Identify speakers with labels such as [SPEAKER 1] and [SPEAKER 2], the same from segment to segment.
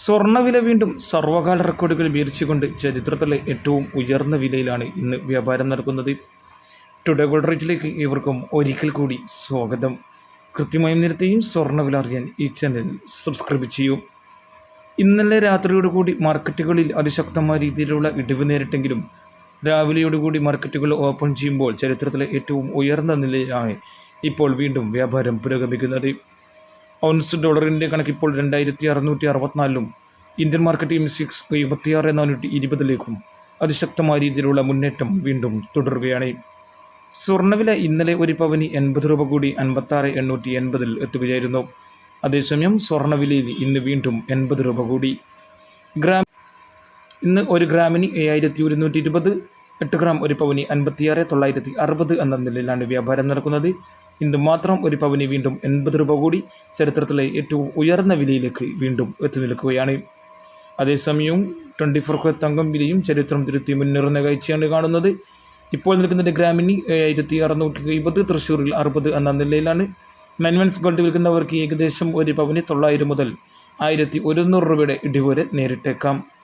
[SPEAKER 1] സ്വർണവില വീണ്ടും സർവകാല റെക്കോർഡുകൾ വീർച്ചുകൊണ്ട് ചരിത്രത്തിലെ ഏറ്റവും ഉയർന്ന വിലയിലാണ് ഇന്ന് വ്യാപാരം നടക്കുന്നത്. ടുഡേ ഗോൾഡ് റേറ്റിലേക്ക് ഇവർക്കും ഒരിക്കൽ കൂടി സ്വാഗതം. കൃത്യമായും നിരത്തെയും സ്വർണവില അറിയാൻ ഈ ചാനൽ സബ്സ്ക്രൈബ് ചെയ്യൂ. ഇന്നലെ രാത്രിയോടുകൂടി മാർക്കറ്റുകളിൽ അതിശക്തമായ രീതിയിലുള്ള ഇടിവ് നേരിട്ടെങ്കിലും രാവിലെയോടുകൂടി മാർക്കറ്റുകൾ ഓപ്പൺ ചെയ്യുമ്പോൾ ചരിത്രത്തിലെ ഏറ്റവും ഉയർന്ന നിലയിലാണ് ഇപ്പോൾ വീണ്ടും വ്യാപാരം പുരോഗമിക്കുന്നത്. ഔൺസ് ഡോളറിന്റെ കണക്കിപ്പോൾ രണ്ടായിരത്തി അറുന്നൂറ്റി അറുപത്തിനാലിലും ഇന്ത്യൻ മാർക്കറ്റ് എം സിക്സ് എഴുപത്തിയാറ് നാനൂറ്റി ഇരുപതിലേക്കും. അതിശക്തമായ രീതിയിലുള്ള മുന്നേറ്റം വീണ്ടും തുടരുകയാണ്. സ്വർണവില ഇന്നലെ ഒരു പവന് എൺപത് രൂപ കൂടി അൻപത്താറ് എണ്ണൂറ്റി എൺപതിൽ എത്തുകയായിരുന്നു. അതേസമയം സ്വർണവിലയിൽ ഇന്ന് വീണ്ടും എൺപത് രൂപ കൂടി. ഗ്രാം ഇന്ന് ഒരു ഗ്രാമിന് ഏഴായിരത്തി ഒരുന്നൂറ്റി ഇരുപത് എട്ട് ഗ്രാം ഒരു പവന് അൻപത്തിയാറ് തൊള്ളായിരത്തി അറുപത് എന്ന നിലയിലാണ് വ്യാപാരം നടക്കുന്നത്. ഇന്ന് മാത്രം ഒരു പവന് വീണ്ടും എൺപത് രൂപ കൂടി ചരിത്രത്തിലെ ഏറ്റവും ഉയർന്ന വിലയിലേക്ക് വീണ്ടും എത്തി നിൽക്കുകയാണ്. അതേസമയം ട്വന്റി ഫോർ തങ്കം വിലയും ചരിത്രം തിരുത്തി മുന്നേറുന്ന കാഴ്ചയാണ് കാണുന്നത്. ഇപ്പോൾ നിൽക്കുന്നത് ഗ്രാമിന് ഏഴായിരത്തി അറുന്നൂറ്റി എഴുപത് തൃശ്ശൂരിൽ അറുപത് എന്ന നിലയിലാണ്. നയൻ ഗോൾഡ് വിൽക്കുന്നവർക്ക് ഏകദേശം ഒരു പവന് തൊള്ളായിരം മുതൽ ആയിരത്തി ഒരുന്നൂറ് രൂപയുടെ ഇടിവ് വരെ നേരിട്ടേക്കാം.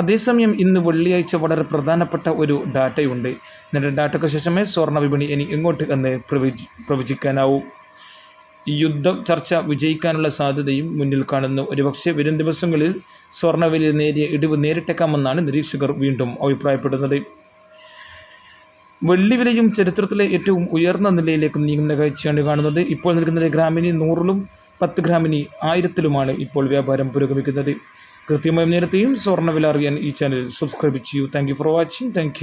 [SPEAKER 1] അതേസമയം ഇന്ന് വെള്ളിയാഴ്ച വളരെ പ്രധാനപ്പെട്ട ഒരു ഡാറ്റയുണ്ട്. എന്നിട്ട് ഡാറ്റയ്ക്ക് ശേഷമേ സ്വർണ വിപണി ഇനി എങ്ങോട്ട് എന്ന് പ്രവചി പ്രവചിക്കാനാവൂ. യുദ്ധ ചർച്ച വിജയിക്കാനുള്ള സാധ്യതയും മുന്നിൽ കാണുന്നു. ഒരുപക്ഷെ വരും ദിവസങ്ങളിൽ സ്വർണവില നേരിയ ഇടിവ് നേരിട്ടേക്കാമെന്നാണ് നിരീക്ഷകർ വീണ്ടും അഭിപ്രായപ്പെടുന്നത്. വെള്ളിവിലയും ചരിത്രത്തിലെ ഏറ്റവും ഉയർന്ന നിലയിലേക്ക് നീങ്ങുന്ന കാഴ്ചയാണ് കാണുന്നത്. ഇപ്പോൾ നിൽക്കുന്നത് ഗ്രാമിന് നൂറിലും പത്ത് ഗ്രാമിന് ആയിരത്തിലുമാണ് ഇപ്പോൾ വ്യാപാരം പുരോഗമിക്കുന്നത്. കൃത്യമായും നേരത്തെയും സ്വർണവില അറിയാൻ ഈ ചാനൽ സബ്സ്ക്രൈബ് ചെയ്യൂ. Thank for watching thank